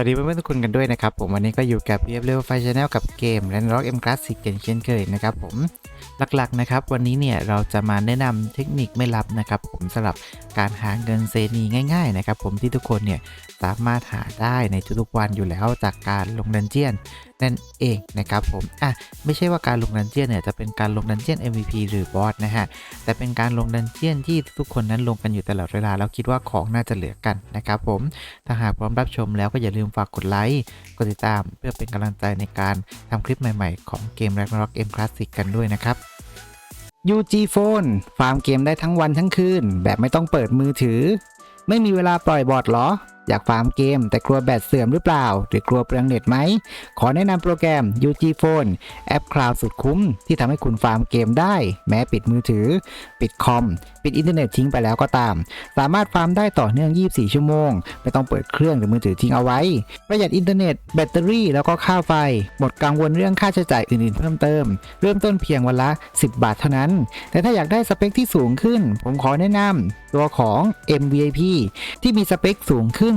วัสดีเพื่อนๆทุกคนกันด้วยนะครับผมวันนี้ก็อยู่กับ PF Level 5 Channel กับเกม r a n d Rock M Classic กันเช่นเคยนะครับผมหลักๆนะครับวันนี้เนี่ยเราจะมาแนะนำเทคนิคไม่ลับนะครับผมสำหรับการหาเงินเซนีง่ายๆนะครับผมที่ทุกคนเนี่ยสามารถหาได้ในทุกๆวันอยู่แล้วจากการลงดันเจียน นั่นเองนะครับผมอะไม่ใช่ว่าการลงดันเจียนเนี่ยจะเป็นการลงดันเจียน MVP หรือบอสนะฮะแต่เป็นการลงดันเจียนที่ทุกคนนั้นลงกันอยู่ตลอดเวลาแล้วคิดว่าของน่าจะเหลือกันนะครับผมถ้าหากพร้อมรับชมแล้วก็อย่าลืมฝากกดไลค์กดติดตามเพื่อเป็นกำลังใจในการทำคลิปใหม่ๆ ของเกม Ragnarok M Classic กันด้วยนะครับ UG Phone ฟาร์มเกมได้ทั้งวันทั้งคืน แบบไม่ต้องเปิดมือถือ ไม่มีเวลาปล่อยบอร์ดเหรอ อยากฟาร์มเกม แต่กลัวแบตเสื่อมหรือเปล่า หรือกลัวเปลืองเน็ตไหม ขอแนะนำโปรแกรม UG Phone แอปคลาวสุดคุ้ม ที่ทำให้คุณฟาร์มเกมได้ แม้ปิดมือถือ ปิดคอม ปิดอินเทอร์เน็ตทิ้งไปแล้วก็ตาม สามารถฟาร์มได้ต่อเนื่อง 24 ชั่วโมง ไม่ต้องเปิดเครื่องหรือมือถือทิ้งเอาไว้ ประหยัดอินเทอร์เน็ตแบตเตอรี่แล้วก็ค่าไฟ หมดกังวลเรื่องค่าใช้จ่ายอื่นๆเพิ่มเติม เริ่มต้นเพียงวันละ 10 บาทเท่านั้น แต่ถ้าอยากได้สเปคที่สูงขึ้น ผมขอแนะนำตัวของ MVIP ที่มีสเปคสูงขึ้น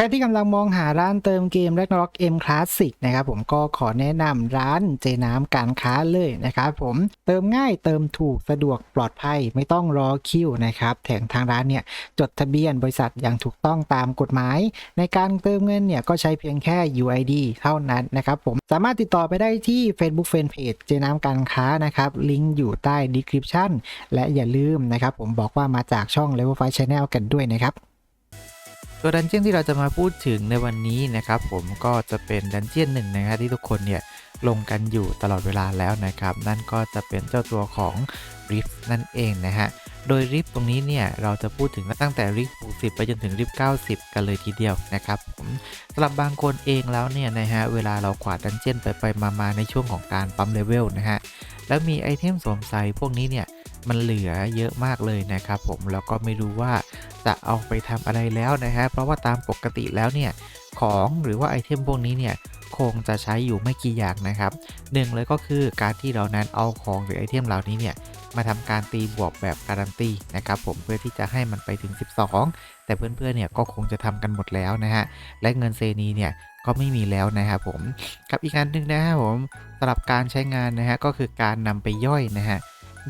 ใครที่กำลังมองหาร้านเติมเกม Ragnarok M Classic นะครับผมก็ขอแนะนำร้านเจน้ำการค้าเลยนะครับผมเติมง่ายเติมถูกสะดวกปลอดภัยไม่ต้องรอคิวนะครับแถมทางร้านเนี่ยจดทะเบียนบริษัทอย่างถูกต้องตามกฎหมาย ในการเติมเงินเนี่ยก็ใช้เพียงแค่ UID เท่านั้นนะครับผมสามารถติดต่อไปได้ที่ Facebook Fanpage เจน้ำการค้านะครับลิงก์อยู่ใต้ description และอย่าลืมนะครับผมบอกว่ามาจากช่อง Level 5 Channel กันด้วยนะครับ ตัวดันเจียนที่เราจะมาพูดถึงในวันนี้นะครับผมก็จะเป็นดันเจียนหนึ่งนะครับที่ทุกคนเนี่ยลงกันอยู่ตลอดเวลาแล้วนะครับ นั่นก็จะเป็นเจ้าตัวของ Rift นั่นเองนะฮะโดย Rift ตรงนี้เนี่ยเราจะพูดถึงตั้งแต่ Rift 60 ไปจนถึง Rift 90 กันเลยทีเดียวนะครับผมสำหรับบางคนเองแล้วเนี่ยนะฮะเวลาเราขวาดดันเจียนไปไปมามาในช่วงของการปั๊มเลเวลนะฮะแล้วมีไอเทมสวมใส่พวกนี้เนี่ย มันเหลือเยอะมากเลยนะครับผมแล้วก็ไม่รู้ว่าจะเอาไปทำอะไรแล้วนะฮะเพราะว่าตามปกติแล้วเนี่ยของหรือว่าไอเทมพวกนี้เนี่ยคงจะใช้อยู่ไม่กี่อย่างนะครับหนึ่งเลยก็คือการที่เรานั้นเอาของหรือไอเทมเหล่านี้เนี่ยมาทำการตีบวกแบบการันตีนะครับผมเพื่อที่จะให้มันไปถึง 12 แต่เพื่อนๆเนี่ยก็คงจะทำกันหมดแล้วนะฮะและเงินเซนีเนี่ยก็ไม่มีแล้วนะครับผมกับอีกอันหนึ่งนะครับผมสำหรับการใช้งานนะฮะก็คือการนำไปย่อยนะฮะ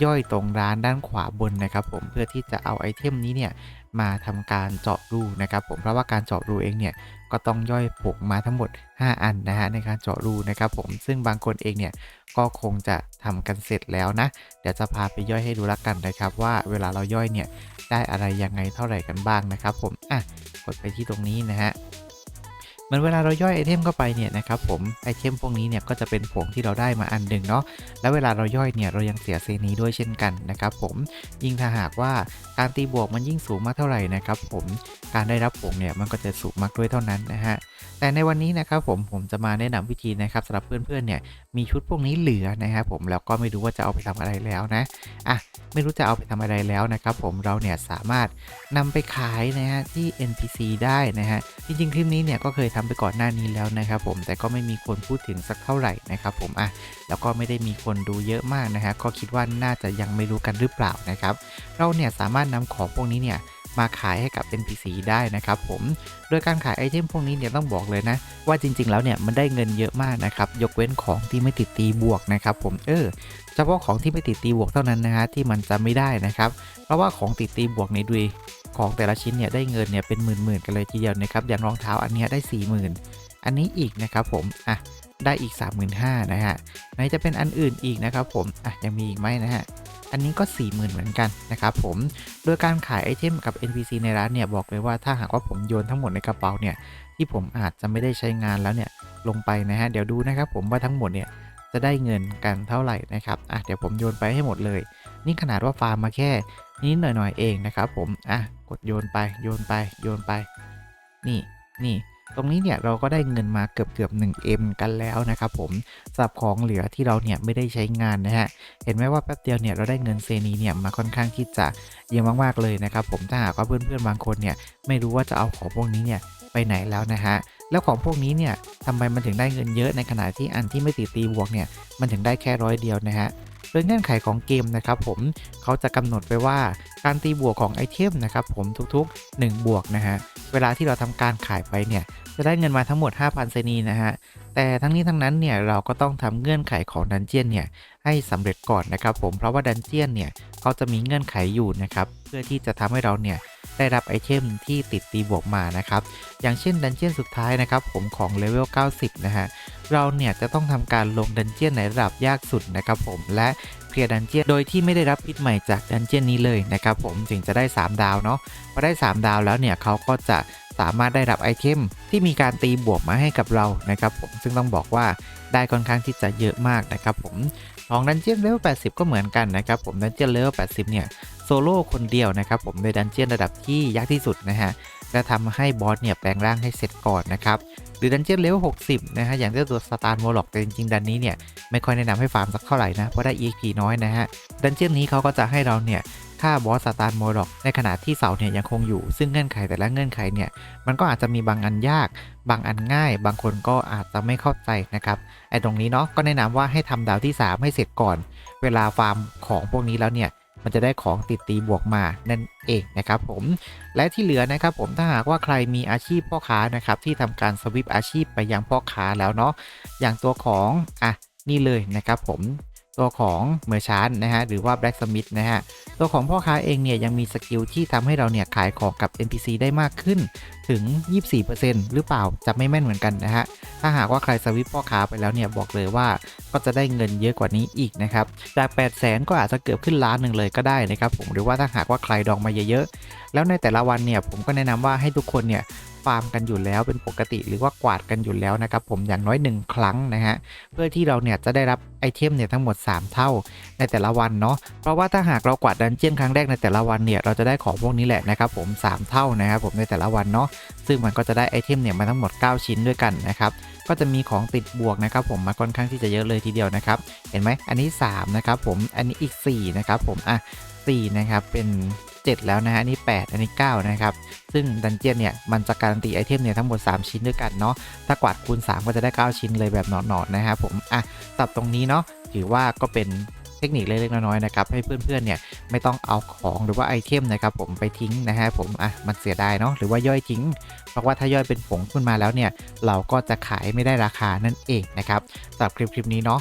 ย่อยตรงร้านด้านขวาบนนะครับผมเพื่อที่จะเอาไอเทมนี้เนี่ยมาทำการเจาะรูนะครับผมเพราะว่าการเจาะรูเองเนี่ยก็ต้องย่อยผงมาทั้งหมด 5 อันนะฮะในการเจาะรูนะครับผมซึ่งบางคนเองเนี่ยก็คงจะทำกันเสร็จแล้วนะ เดี๋ยวจะพาไปย่อยให้ดูละกันนะครับ ว่าเวลาเราย่อยเนี่ยได้อะไรยังไงเท่าไหร่กันบ้างนะครับผมอะกดไปที่ตรงนี้นะฮะ เหมือนเวลาเราย่อยไอเทมเข้าไปเนี่ยนะครับผมไอเทมพวกนี้เนี่ยก็จะเป็นผงที่เราได้มาอันหนึ่งเนาะแล้วเวลาเราย่อยเนี่ยเรายังเสียเซนีด้วยเช่นกันนะครับผมยิ่งถ้าหากว่าการตีบวกมันยิ่งสูงมากเท่าไหร่นะครับผมการได้รับผงเนี่ยมันก็จะสูงมากด้วยเท่านั้นนะฮะแต่ในวันนี้นะครับผมผมจะมาแนะนำวิธีนะครับสำหรับเพื่อนๆเนี่ยมีชุดพวกนี้เหลือนะครับผมแล้วก็ไม่รู้ว่าจะเอาไปทำอะไรแล้วนะอะไม่รู้จะเอาไปทำอะไรแล้วนะครับผมเราเนี่ยสามารถนำไปขายนะฮะที่ NPC ได้นะฮะจริงๆคลิปนี้เนี่ยก็เคยททำไปก่อนหน้านี้แล้วนะครับผมแต่ก็ไม่มีคนพูดถึงสักเท่าไหร่นะครับผมอะแล้วก็ไม่ได้มีคนดูเยอะมากนะฮะก็คิดว่าน่าจะยังไม่รู้กันหรือเปล่านะครับเราเนี่ยสามารถนำของพวกนี้เนี่ยมาขายให้กับ NPC ได้นะครับผม โดยการขายไอเทมพวกนี้เนี่ยต้องบอกเลยนะ ว่าจริงๆแล้วเนี่ยมันได้เงินเยอะมากนะครับ ยกเว้นของที่ไม่ติดตีบวกนะครับผม เออ เฉพาะของที่ไม่ติดตีบวกเท่านั้นนะฮะที่มันจะไม่ได้นะครับ เพราะว่าของติดตีบวกในดู ของแต่ละชิ้นเนี่ยได้เงินเนี่ยเป็นหมื่นๆกันเลยทีเดียวนะครับอย่างรองเท้าอันนี้ได้ 40,000 อันนี้อีกนะครับผมอะได้อีก 35,000นะฮะไหนจะเป็นอันอื่นอีกนะครับผมอะยังมีอีกไหมนะฮะอันนี้ก็ 40,000 เหมือนกันนะครับผม โดยการขายไอเทมกับ NPC ในร้านเนี่ยบอกเลยว่าถ้าหากว่าผมโยนทั้งหมดในกระเป๋าเนี่ยที่ผมอาจจะไม่ได้ใช้งานแล้วเนี่ยลงไปนะฮะเดี๋ยวดูนะครับผมว่าทั้งหมดเนี่ยจะได้เงินกันเท่าไหร่นะครับอะเดี๋ยวผมโยนไปให้หมดเลย นี่ขนาดว่าฟาร์มมาแค่นิดหน่อยๆเองนะครับผม อะ กดโยนไปโยนไปโยนไป นี่นี่ตรงนี้เนี่ยเราก็ได้เงินมาเกือบเกือบ 1M กันแล้วนะครับผมสำหรับของเหลือที่เราเนี่ยไม่ได้ใช้งานนะฮะ เห็นไหมว่าแป๊บเดียวเนี่ยเราได้เงินเซนีเนี่ยมาค่อนข้างที่จะเยอะมากๆเลยนะครับผมถ้าหากว่าเพื่อนๆบางคนเนี่ยไม่รู้ว่าจะเอาของพวกนี้เนี่ยไปไหนแล้วนะฮะ แล้วของพวกนี้เนี่ยทำไมมันถึงได้เงินเยอะในขณะที่อันที่ไม่ติดตีบวกเนี่ยมันถึงได้แค่ร้อยเดียวนะฮะ โดยเงื่อนไขของเกมนะครับผมเขาจะกำหนดไว้ว่าการตีบวกของไอเทมนะครับผมทุกๆ 1 บวกนะฮะเวลาที่เราทำการขายไปเนี่ยจะได้เงินมาทั้งหมด 5,000เซนีนะฮะแต่ทั้งนี้ทั้งนั้นเนี่ยเราก็ต้องทำเงื่อนไขของดันเจียนเนี่ยให้สำเร็จก่อนนะครับผมเพราะว่าดันเจียนเนี่ยเขาจะมีเงื่อนไขอยู่นะครับเพื่อที่จะทำให้เราเนี่ย ได้รับไอเทมที่ติดตีบวกมานะครับ อย่างเช่นดันเจียนสุดท้ายนะครับ ผมของเลเวล 90 นะฮะ เราเนี่ยจะต้องทำการลงดันเจียนในระดับยากสุดนะครับผม และเคลียร์ดันเจียนโดยที่ไม่ได้รับพิษใหม่จากดันเจียนนี้เลยนะครับผมถึงจะได้ 3 ดาวเนาะ พอได้ 3 ดาวแล้วเนี่ยเขาก็จะสามารถได้รับไอเทมที่มีการตีบวกมาให้กับเรานะครับผม ซึ่งต้องบอกว่าได้ค่อนข้างที่จะเยอะมากนะครับผมของดันเจียนเลเวล 80 ก็เหมือนกันนะครับผม ดันเจียนเลเวล 80 เนี่ย โซโล่คนเดียวนะครับผมในดันเจียนระดับที่ยากที่สุดนะฮะและทำให้บอสเนี่ยแปลงร่างให้เสร็จก่อนนะครับหรือดันเจียนเลเวล60 นะฮะ อย่างเจ้าตัวสตาร์โมล็อกแต่จริงๆ ดันนี้เนี่ย ไม่ค่อยแนะนำให้ฟาร์มสักเท่าไหร่นะ เพราะได้ EXP น้อยนะฮะ ดันเจียนนี้เขาก็จะให้เราเนี่ยฆ่าบอสสตาร์โมร็อกในขณะที่เสาเนี่ยยังคงอยู่ ซึ่งเงื่อนไขแต่ละเงื่อนไขเนี่ย มันก็อาจจะมีบางอันยาก บางอันง่าย บางคนก็อาจจะไม่เข้าใจนะครับไอ้ตรงนี้เนาะก็แนะนำว่าให้ทำดาวที่ 3 ให้เสร็จก่อน เวลาฟาร์มของพวกนี้แล้วเนี่ย มันจะได้ของติดตีบวกมานั่นเองนะครับผมและที่เหลือนะครับผมถ้าหากว่าใครมีอาชีพพ่อค้านะครับที่ทำการสวิปอาชีพไปยังพ่อค้าแล้วเนาะอย่างตัวของอะนี่เลยนะครับผม ตัวของเมอร์ชานนะฮะหรือว่าแบล็กสมิธนะฮะตัวของพ่อค้าเองเนี่ยยังมีสกิลที่ทำให้เราเนี่ยขายของกับ NPC ได้มากขึ้นถึง 24%หรือเปล่าจะไม่แม่นเหมือนกันนะฮะถ้าหากว่าใครสวิปพ่อค้าไปแล้วเนี่ยบอกเลยว่าก็จะได้เงินเยอะกว่านี้อีกนะครับจาก 8 0 0 0 0 0ก็อาจจะเกือบขึ้นล้านหนึ่งเลยก็ได้นะครับผมหรือว่าถ้าหากว่าใครดองมาเยอะๆแล้วในแต่ละวันเนี่ยผมก็แนะนำว่าให้ทุกคนเนี่ย ฟาร์มกันอยู่แล้วเป็นปกติหรือว่ากวาดกันอยู่แล้วนะครับผมอย่างน้อย 1 ครั้งนะฮะเพื่อที่เราเนี่ยจะได้รับไอเทมเนี่ยทั้งหมด 3 เท่าในแต่ละวันเนาะเพราะว่าถ้าหากเรากวาดดันเจียนครั้งแรกในแต่ละวันเนี่ยเราจะได้ของพวกนี้แหละนะครับผม 3 เท่านะครับผมในแต่ละวันเนาะซึ่งมันก็จะได้ไอเทมเนี่ยมาทั้งหมด 9 ชิ้นด้วยกันนะครับก็จะมีของติดบวกนะครับผมมาค่อนข้างที่จะเยอะเลยทีเดียวนะครับเห็นไหมอันนี้3นะครับผมอันนี้อีก4นะครับผมอะ4นะครับเป็น 7 แล้วนะฮะนนี้8อันนี้ 9 นะครับ ซึ่งดันเจียนเนี่ย มันจะการันตีไอเทมเนี่ยทั้งหมด 3 ชิ้นด้วยกันเนาะถ้ากวาดคูณ 3 ก็จะได้ 9 ชิ้นเลยแบบหนอนๆนะครับผมอะตัดตรงนี้เนาะถือว่าก็เป็นเทคนิคเล็กๆน้อยๆนะครับให้เพื่อนๆเนี่ยไม่ต้องเอาของหรือว่าไอเทมนะครับผมไปทิ้งนะฮะผมอะมันเสียดายเนาะหรือว่าย่อยทิ้ง เพราะว่าถ้าย่อยเป็นผงขึ้นมาแล้วเนี่ยเราก็จะขายไม่ได้ราคานั่นเองนะครับสำหรับคลิปๆนี้เนาะ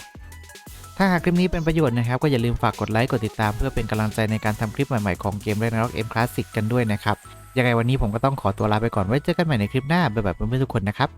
ถ้าหากคลิปนี้เป็นประโยชน์นะครับ ก็อย่าลืมฝากกดไลค์กดติดตามเพื่อเป็นกำลังใจในการทำคลิปใหม่ๆของเกมเล่นร็อกเอ็มคลาสสิกกันด้วยนะครับยังไงวันนี้ผมก็ต้องขอตัวลาไปก่อนไว้เจอกันใหม่ในคลิปหน้าแบบแบบเพื่อนๆทุกคนนะครับ